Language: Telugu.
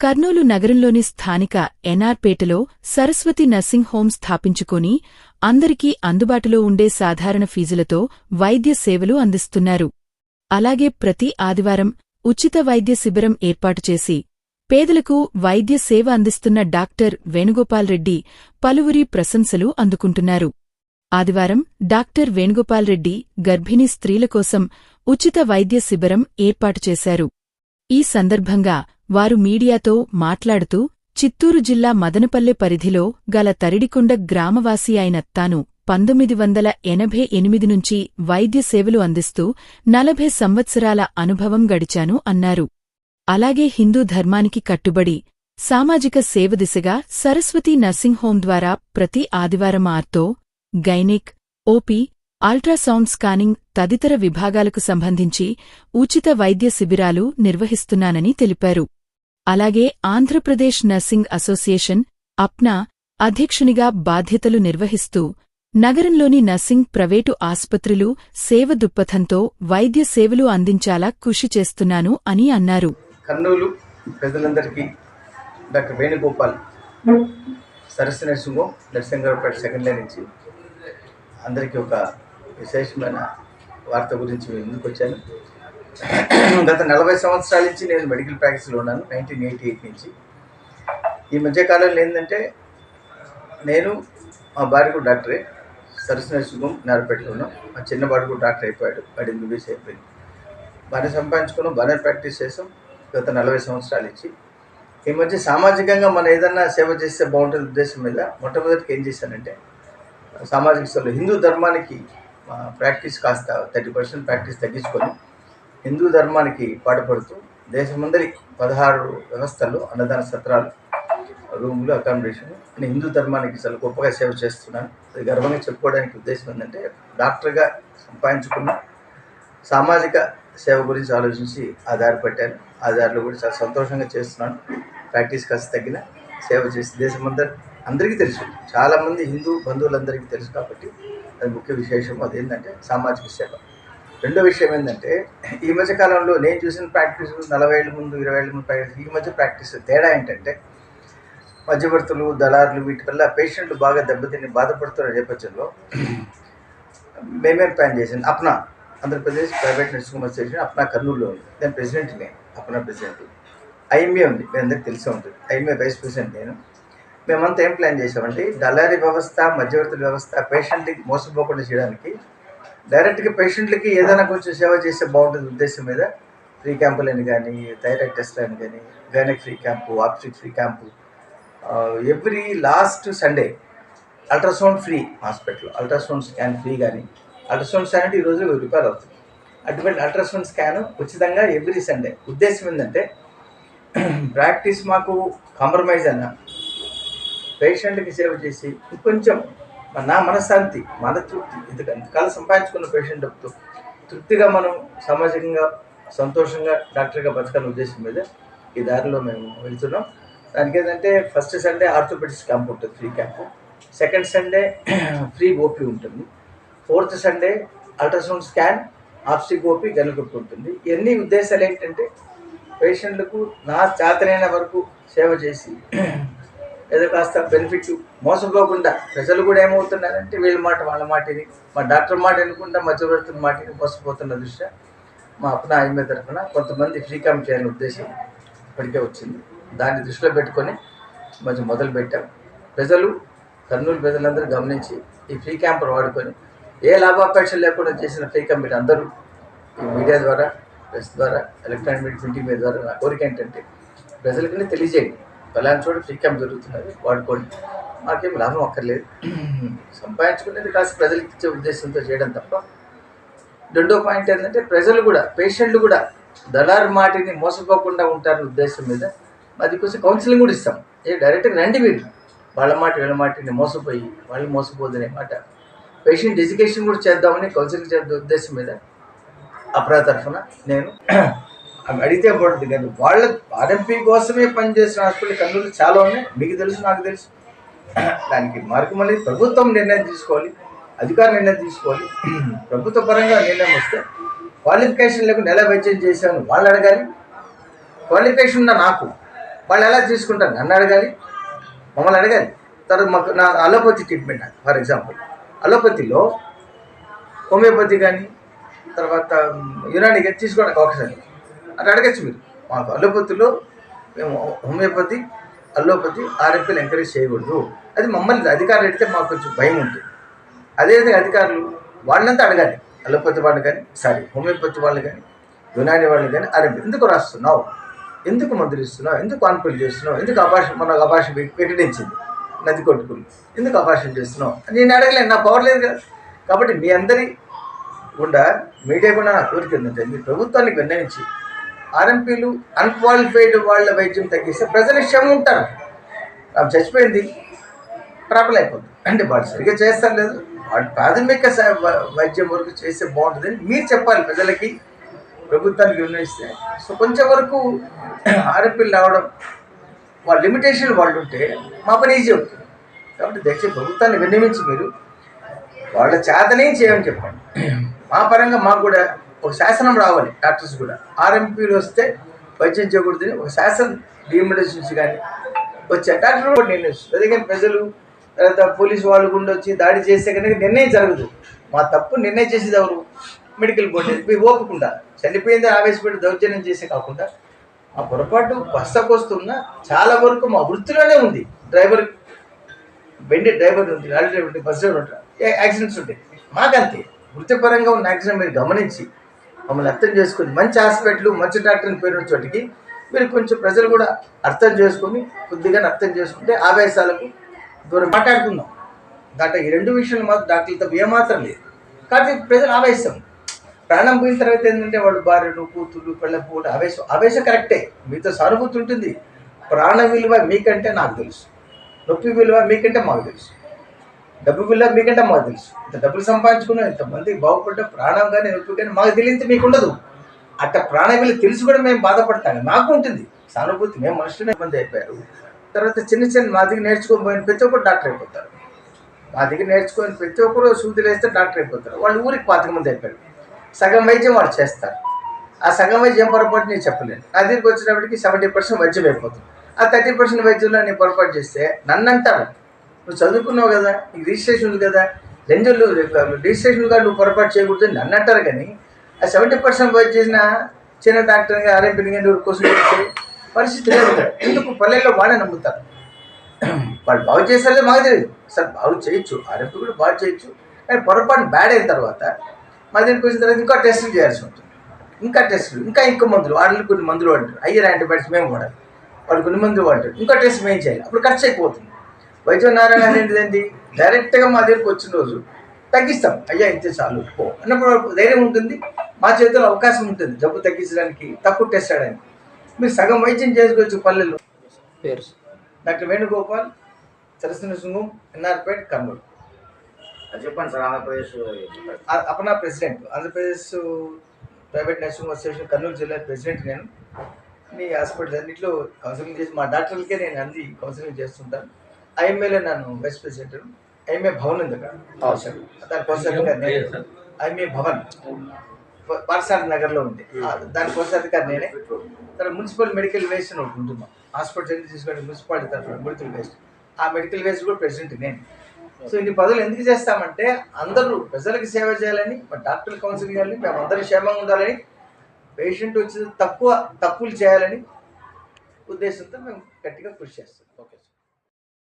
కర్నూలు నగరంలోని స్థానిక ఎన్ఆర్పేటలో సరస్వతి నర్సింగ్ హోం స్థాపించుకొని అందరికీ అందుబాటులో ఉండే సాధారణ ఫీజులతో వైద్య సేవలు అందిస్తున్నారు. అలాగే ప్రతి ఆదివారం ఉచిత వైద్య శిబిరం ఏర్పాటు చేసి పేదలకు వైద్య సేవ అందిస్తున్న డాక్టర్ వేణుగోపాల్ రెడ్డి పలువురి ప్రశంసలు అందుకుంటున్నారు. ఆదివారం డాక్టర్ వేణుగోపాల్ రెడ్డి గర్భిణీ స్త్రీల కోసం ఉచిత వైద్య శిబిరం ఏర్పాటు చేశారు. ఈ సందర్భంగా వారు మీడియాతో మాట్లాడుతూ చిత్తూరు జిల్లా మదనపల్లె పరిధిలో గల తరిడికొండ గ్రామవాసి అయిన తాను పంతొమ్మిది వందల ఎనభై ఎనిమిది నుంచి వైద్య సేవలు అందిస్తూ నలభై సంవత్సరాల అనుభవం గడిచాను అన్నారు. అలాగే హిందూ ధర్మానికి కట్టుబడి సామాజిక సేవ దిశగా సరస్వతి నర్సింగ్ హోం ద్వారా ప్రతి ఆదివారం ortho gynaec OP ultrasound scanning తదితర విభాగాలకు సంబంధించి ఉచిత వైద్య శిబిరాలు నిర్వహిస్తున్నానని తెలిపారు. అలాగే ఆంధ్రప్రదేశ్ నర్సింగ్ అసోసియేషన్ అప్నా అధ్యక్షునిగా బాధ్యతలు నిర్వహిస్తూ నగరంలోని నర్సింగ్ ప్రైవేటు ఆస్పత్రులు సేవ దృక్పథంతో వైద్య సేవలు అందించాలా కృషి చేస్తున్నాను అని అన్నారు. కర్నూలు ప్రజలందరికీ డాక్టర్ వేణుగోపాల్ సరస్సు నరసింహం నరసింగరావుపేట సెకండ్ లైన్ నుంచి. అందరికీ ఒక విశేషమైన వార్త గురించి మేము ముందుకు వచ్చాను. గత నలభై సంవత్సరాల నుంచి నేను మెడికల్ ప్రాక్టీస్లో ఉన్నాను నైన్టీన్ ఎయిటీ ఎయిట్ నుంచి. ఈ మధ్యకాలంలో ఏంటంటే నేను మా భార్య కూడా డాక్టరే. సరస్సు శుభం నారపేటలో ఉన్నాం. మా చిన్నవాడు కూడా డాక్టర్ అయిపోయాడు వాడి ఎంబీబీఎస్ అయిపోయింది. బాగానే సంపాదించుకున్నాం బాగానే ప్రాక్టీస్ చేసాం గత నలభై సంవత్సరాలు ఇచ్చి ఈ మధ్య సామాజికంగా మనం ఏదన్నా సేవ చేస్తే బాగుంటుంది ఉద్దేశం మీద మొట్టమొదటికి ఏం చేశానంటే సామాజిక సేవలు హిందూ ధర్మానికి ప్రాక్టీస్ కాస్త థర్టీ పర్సెంట్ ప్రాక్టీస్ తగ్గించుకొని హిందూ ధర్మానికి పాటుపడుతూ దేశమందరి పదహారు వ్యవస్థల్లో అన్నదాన సత్రాలు రూములు అకామిడేషన్ నేను హిందూ ధర్మానికి చాలా గొప్పగా సేవ చేస్తున్నాను అది గర్వంగా చెప్పుకోవడానికి ఉద్దేశం ఏంటంటే డాక్టర్గా సంపాదించుకున్న సామాజిక సేవ గురించి ఆలోచించి ఆ దారి పట్టాను ఆ దారిలో కూడా చాలా సంతోషంగా చేస్తున్నాను ప్రాక్టీస్ కాస్త తగ్గిన సేవ చేసి దేశమందరి అందరికీ తెలుసు. చాలామంది హిందూ బంధువులందరికీ తెలుసు కాబట్టి అది ముఖ్య విశేషం. అదేంటంటే సామాజిక సేవ. రెండో విషయం ఏంటంటే ఈ మధ్య కాలంలో నేను చూసిన ప్రాక్టీస్ నలభై ఏళ్ళ ముందు ఇరవై ఏళ్ళ ముందు ప్రాక్టీస్ ఈ మధ్య ప్రాక్టీస్ తేడా ఏంటంటే మధ్యవర్తులు దళారులు వీటి వల్ల పేషెంట్లు బాగా దెబ్బతిని బాధపడుతున్న నేపథ్యంలో. మేమేం ప్లాన్ చేసాను APNA Andhra Pradesh private nursing association APNA కర్నూలులో ఉంది. నేను ప్రెసిడెంట్ని అప్నా ప్రెసిడెంట్ ఐఎంఏ ఉంది మీ అందరికీ తెలిసే ఉంటుంది. ఐఎంఏ వైస్ ప్రెసిడెంట్ నేను. మేమంతా ఏం ప్లాన్ చేసామంటే దళారీ వ్యవస్థ మధ్యవర్తుల వ్యవస్థ పేషెంట్కి మోసపోకుండా చేయడానికి డైరెక్ట్గా పేషెంట్లకి ఏదైనా కొంచెం సేవ చేస్తే బాగుంటుంది ఉద్దేశం మీద. ఫ్రీ క్యాంపులని కానీ థైరాయిడ్ టెస్ట్లని కానీ gynaec free camp ఆప్స్టిక్ free camp every last Sunday ultrasound free hospital ultrasound scan free కానీ అల్ట్రాసౌండ్ స్కాన్ అంటే ఈరోజు వెయ్యి రూపాయలు అవుతుంది. అటువంటి అల్ట్రాసౌండ్ స్కాన్ ఉచితంగా ఎవ్రీ సండే ఉద్దేశం ఏంటంటే ప్రాక్టీస్ మాకు కాంప్రమైజ్ అన్న. పేషెంట్కి సేవ చేసి కొంచెం నా మనశ్శాంతి మన తృప్తి ఎందుకంటే ఇంతకాలం సంపాదించుకున్న పేషెంట్తో తృప్తిగా మనం సామాజికంగా సంతోషంగా డాక్టర్గా బతకాలని ఉద్దేశం మీద ఈ దారిలో మేము వెళ్తున్నాం. దానికి ఏంటంటే ఫస్ట్ సండే ఆర్థోపెడిక్స్ క్యాంప్ ఉంటుంది free camp second Sunday free OP ఉంటుంది. ఫోర్త్ సండే అల్ట్రాసౌండ్ స్కాన్ ఆప్సిక్ ఓపీ గనుకొప్పి ఉంటుంది. ఇవన్నీ ఉద్దేశాలు ఏంటంటే పేషెంట్లకు నా చేతనైన వరకు సేవ చేసి ఏదో కాస్త బెనిఫిట్ మోసపోకుండా ప్రజలు కూడా ఏమవుతున్నారంటే వీళ్ళ మాట వాళ్ళ మాటని మా డాక్టర్ మాట అనుకుంటా మధ్యవర్తుల మాటని మోసపోతున్న దృష్ట్యా మా అప్నా ఐఎంఏ తరఫున కొంతమంది ఫ్రీ క్యాంప్ చేయాలని ఉద్దేశం ఇప్పటికే వచ్చింది. దాన్ని దృష్టిలో పెట్టుకొని కొంచెం మొదలు పెట్టాం. ప్రజలు కర్నూలు ప్రజలందరూ గమనించి ఈ ఫ్రీ క్యాంపర్ వాడుకొని ఏ లాభాపేక్ష లేకుండా చేసిన ఫ్రీ క్యాంప్ మీరు అందరూ ఈ మీడియా ద్వారా ప్రెస్ ద్వారా ఎలక్ట్రానిక్ మీడియా ప్రింటింగ్ మీడియా ద్వారా నా కోరిక ఏంటంటే ప్రజలకనే తెలియజేయండి. ఫలానా చోట ఫ్రీ క్యాంప్ జరుగుతున్నది. వాడుకోండి మాకేం లాభం అక్కర్లేదు. సంపాదించుకునేది కాస్త ప్రజలకు ఇచ్చే ఉద్దేశంతో చేయడం తప్ప రెండో పాయింట్ ఏంటంటే ప్రజలు కూడా పేషెంట్లు కూడా దళారు మాటిని మోసపోకుండా ఉంటారనే ఉద్దేశం మీద అది కొంచెం కౌన్సిలింగ్ కూడా ఇస్తాం. ఏ డైరెక్ట్గా రండి మీరు. వాళ్ళ మాట వీళ్ళ మాటిని మోసపోయి వాళ్ళు మోసపోదనే మాట. పేషెంట్ ఎడ్యుకేషన్ కూడా చేద్దామని కౌన్సిలింగ్ చేద్దాం ఉద్దేశం మీద అప్రా తరఫున నేను అవి అడిగితే పడుతుంది కానీ వాళ్ళ ఆర్ఎంపీ కోసమే పనిచేసిన హాస్పిటల్ కర్నూలు చాలా ఉన్నాయి. మీకు తెలుసు నాకు తెలుసు. దానికి మార్గం అనేది ప్రభుత్వం నిర్ణయం తీసుకోవాలి అధికార నిర్ణయం తీసుకోవాలి. ప్రభుత్వ పరంగా నిర్ణయం వస్తే క్వాలిఫికేషన్ లేకుండా ఎలా వైద్యం చేశాను వాళ్ళు అడగాలి. క్వాలిఫికేషన్ ఉన్న నాకు వాళ్ళు ఎలా తీసుకుంటారు నన్ను అడగాలి. మమ్మల్ని అడగాలి. తర్వాత మాకు నా అలోపతి ట్రీట్మెంట్ ఫర్ ఎగ్జాంపుల్. అలోపతిలో హోమియోపతి కానీ తర్వాత యునాని తీసుకోవడానికి అవకాశం అని అట్లా అడగచ్చు మీరు. మాకు అలోపతిలో మేము హోమియోపతి అల్లోపతి ఆర్ఎంపీలు ఎంకరేజ్ చేయకూడదు. అది మమ్మల్ని అధికారులు అడిగితే మాకు కొంచెం భయం ఉంటుంది. అదేవిధంగా అధికారులు వాళ్ళంతా అడగాలి. అల్లోపతి వాళ్ళు కానీ సారీ హోమియోపతి వాళ్ళు కానీ యునాని వాళ్ళు కానీ ఆర్ఎంపీ ఎందుకు రాస్తున్నావు? ఎందుకు మందులు ఇస్తున్నావు? ఎందుకు కాన్పులు చేస్తున్నావు? ఎందుకు అభాషం మన అభాషణ ప్రకటించింది? నది కొట్టుకుని. ఎందుకు అభాషణ చేస్తున్నావు? నేను అడగలేను. నా పవర్ లేదు కదా. కాబట్టి మీ అందరి గుండా మీడియా కూడా నా కోరిక ఏంటంటే మీ ప్రభుత్వానికి విన్నవించి ఆర్ఎంపీలు అన్క్వాలిఫైడ్ వాళ్ళ వైద్యం తగ్గిస్తే ప్రజలు క్షమ ఉంటారు. ఆమె చచ్చిపోయింది. ట్రబుల్ అయిపోతుంది. అంటే వాళ్ళు సరిగ్గా చేస్తారు లేదు. వాడు ప్రాథమిక వైద్యం వరకు చేస్తే బాగుంటుందని మీరు చెప్పాలి ప్రజలకి. ప్రభుత్వానికి వినియోగిస్తే సో కొంచెం వరకు ఆర్ఎంపీలు రావడం వాళ్ళ లిమిటేషన్ వాళ్ళు ఉంటే మా పని ఈజీ అవుతుంది. కాబట్టి దయచేసి ప్రభుత్వాన్ని విన్నవించి మీరు వాళ్ళ చేతనే చేయమని చెప్పండి. మా పరంగా మాకు కూడా ఒక శాసనం రావాలి డాక్టర్స్ కూడా. ఆర్ఎంపీలు వస్తే వైద్యం చేయకూడదని ఒక శాసనం డిమెడిసిన్స్ కానీ వచ్చే డాక్టర్ కూడా నిర్ణయించు అదే ప్రజలు తర్వాత పోలీసు వాళ్ళు గుండా వచ్చి దాడి చేస్తే కనుక నిర్ణయం జరగదు. మా తప్పు నిర్ణయం చేసేది ఎవరు? మెడికల్ బోర్డు మీ ఓపకుండా చనిపోయింది ఆవేశపెట్టి దౌర్జన్యం చేసే కాకుండా ఆ పొరపాటు వస్తున్న చాలా వరకు మా వృత్తిలోనే ఉంది. డ్రైవర్ బండి డ్రైవర్ ఉంది లారీ డ్రైవర్ ఉంది బస్ డ్రైవర్ ఉంటారు ఏ యాక్సిడెంట్స్ ఉంటాయి. మాకంతే. వృత్తిపరంగా ఉన్న యాక్సిడెంట్ మీరు గమనించి మమ్మల్ని అర్థం చేసుకుని మంచి హాస్పిటల్ మంచి డాక్టర్ని పేరు చోటికి మీరు కొంచెం ప్రజలు కూడా అర్థం చేసుకొని కొద్దిగా అర్థం చేసుకుంటే ఆవేశాలకు దూరం. మాట్లాడుకుందాం. దాంట్లో ఈ రెండు విషయాలు మాత్రం డాక్టర్లతో ఏమాత్రం లేదు. కాబట్టి ప్రజలు ఆవేశం. ప్రాణం పోయిన తర్వాత ఏంటంటే వాళ్ళు భార్యలు కూతురు పిల్ల పూట ఆవేశం. ఆవేశం కరెక్టే. మీతో సానుభూతి ఉంటుంది. ప్రాణ విలువ మీకంటే నాకు తెలుసు. నొప్పి విలువ మీకంటే మాకు తెలుసు. డబ్బు విలువ మీకంటే మాకు తెలుసు. ఇంత డబ్బులు సంపాదించుకున్నాం ఇంతమంది బాగుపడ్డ ప్రాణం కానీ నొప్పి కానీ మాకు తెలియంత మీకు ఉండదు. అట్ట ప్రాణం విలువ తెలిసి కూడా మేము బాధపడతాం మాకు ఉంటుంది. సానుభూతి మేము మనుషులనే ఇబ్బంది అయిపోయారు. తర్వాత చిన్న చిన్న మా దగ్గర నేర్చుకొని పోయిన ప్రతి ఒక్కరు డాక్టర్ అయిపోతారు. మా దగ్గర నేర్చుకొని ప్రతి ఒక్కరు సూదులు వేస్తే డాక్టర్ అయిపోతారు. వాళ్ళు ఊరికి పాతిక మంది అయిపోయారు. సగం వైద్యం వాళ్ళు చేస్తారు. ఆ సగం వైద్యం ఏం పొరపాటు నేను చెప్పలేను. నా దగ్గరికి వచ్చినప్పటికి సెవెంటీ పర్సెంట్ వైద్యం అయిపోతుంది. ఆ థర్టీ పర్సెంట్ వైద్యంలో నేను పొరపాటు చేస్తే నన్ను అంటారు నువ్వు చదువుకున్నావు కదా నీకు రిజిస్ట్రేషన్ ఉంది కదా రెండేళ్ళు రిజిస్ట్రేషన్ కార్డు నువ్వు పొరపాటు చేయకూడదు అని నన్ను అంటారు కానీ ఆ సెవెంటీ పర్సెంట్ వర్క్ చేసిన చిన్న డాక్టర్గా ఆర్ఎంపీ కోసం పరిస్థితి లేదు ఎందుకు పల్లెల్లో బాగానే నమ్ముతారు? వాళ్ళు బాగు చేసారే మాకు తెలియదు. సార్ బాగు చేయొచ్చు. ఆర్ఎంపీ కూడా బాగు చేయొచ్చు. కానీ పొరపాటు బ్యాడ్ అయిన తర్వాత మా దగ్గరికి వచ్చిన తర్వాత ఇంకా టెస్టులు చేయాల్సి ఉంటుంది. ఇంకా టెస్టులు ఇంకా ఇంకో మందులు వాళ్ళు కొన్ని మందులు వాడతారు అయ్యర్ యాంటీబయాటిక్స్ మేము వాడాలి. వాళ్ళు కొన్ని మందులు వాడతారు ఇంకా టెస్ట్ మేము చేయాలి. అప్పుడు ఖర్చు అయిపోతుంది వైద్య నారాయణ అనేది ఏంటి డైరెక్ట్గా మా దగ్గరికి వచ్చిన రోజు తగ్గిస్తాం. అయ్యా ఇంతే చాలు పో. అన్నప్పుడు ధైర్యం ఉంటుంది మా చేతిలో అవకాశం ఉంటుంది జబ్బు తగ్గించడానికి తక్కువ టెస్ట్ చేయడానికి మీరు సగం వైద్యం చేసుకోవచ్చు పల్లెల్లో. పేరు డాక్టర్ వేణుగోపాల్ సరస్వతి శృంగం ఎన్ఆర్పేట్ కర్నూలు. చెప్పండి సార్ ఆంధ్రప్రదేశ్ ఆ- అపనా president. Andhra Pradesh private nursing association Kurnool జిల్లా ప్రెసిడెంట్ నేను. మీ హాస్పిటల్ అన్నింటిలో కౌన్సిలింగ్ చేసి మా డాక్టర్లకే నేను అంది కౌన్సిలింగ్ చేస్తుంటాను. ఐఎంఏలో నన్ను వైస్ ప్రెసిడెంట్ ఐఎంఏ భవన్ ఉంది అక్కడ. దాని ఐఎంఏ భవన్. ప- పాఠశాల నగర్లో ఉంది. ఆ, దాని కోశాధికారి నేనే. తర్వాత మున్సిపల్ మెడికల్ వేస్ట్ అని ఒకటి ఉంటున్నాం హాస్పిటల్ తీసుకొని మున్సిపాలిటీ తరఫున మెడికల్ వేస్ట్ ఆ మెడికల్ వేస్ట్ కూడా ప్రెసిడెంట్ నేను సో ఇన్ని పదవులు ఎందుకు చేస్తామంటే అందరూ ప్రజలకు సేవ చేయాలని మా డాక్టర్ కౌన్సిలింగ్ చేయాలని మేము అందరూ క్షేమంగా ఉండాలని పేషెంట్ వచ్చి తక్కువ తప్పులు చేయాలని ఉద్దేశంతో మేము గట్టిగా కృషి చేస్తాం. Okay sir